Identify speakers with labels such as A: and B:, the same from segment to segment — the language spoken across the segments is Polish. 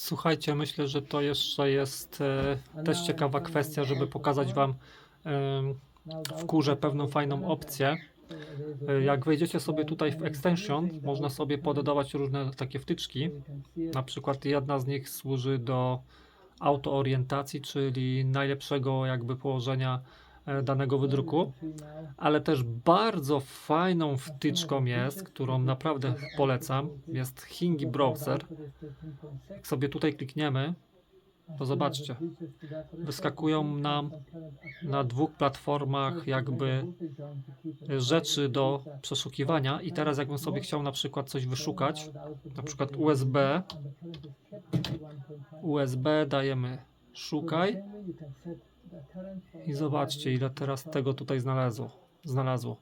A: Słuchajcie, myślę, że to jeszcze jest e, też ciekawa kwestia, żeby pokazać Wam em, w kurze pewną fajną opcję. E, Jak wejdziecie sobie tutaj w extension, można sobie pododawać różne takie wtyczki. Na przykład jedna z nich służy do autoorientacji, czyli najlepszego jakby położenia e, danego wydruku. Ale też bardzo fajną wtyczką jest, którą naprawdę polecam, jest Hingi Browser. Jak sobie tutaj klikniemy, to zobaczcie, wyskakują nam na dwóch platformach jakby rzeczy do przeszukiwania i teraz jakbym sobie chciał na przykład coś wyszukać, na przykład USB, USB dajemy szukaj i zobaczcie ile teraz tego tutaj znalazło. znalazło.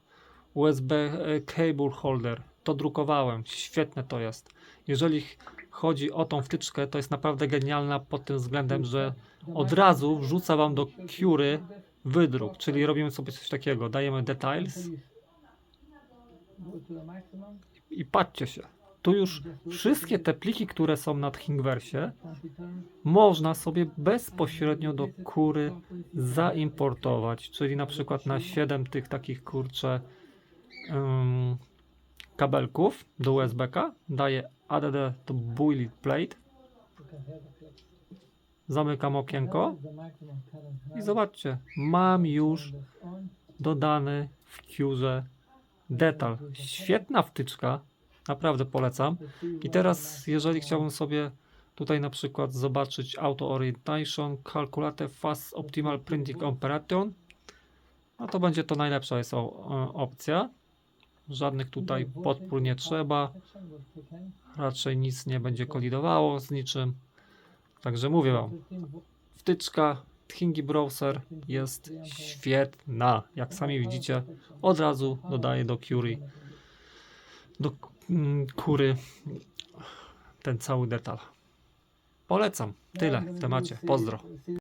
A: USB e, cable holder, to drukowałem, świetne to jest. Jeżeli ch- chodzi o tą wtyczkę, to jest naprawdę genialna pod tym względem, że od razu wrzuca Wam do Cury wydruk, czyli robimy sobie coś takiego, dajemy details i patrzcie się, tu już wszystkie te pliki, które są na Thingiversie, można sobie bezpośrednio do kury zaimportować, czyli na przykład na 7 tych takich kurcze ym, kabelków do USB-ka daję add to boilerplate, plate, zamykam okienko i zobaczcie, mam już dodany w Qurze detal. Świetna wtyczka, naprawdę polecam. I teraz, jeżeli chciałbym sobie tutaj na przykład zobaczyć Auto Orientation, Calculate Fast Optimal Printing Operation, no to będzie to najlepsza jest opcja. Żadnych tutaj podpór nie trzeba, raczej nic nie będzie kolidowało z niczym. Także mówię Wam, wtyczka Thingy Browser jest świetna. Jak sami widzicie, od razu dodaję do Curie, do mm, kury ten cały detal. Polecam. Tyle w temacie. Pozdro.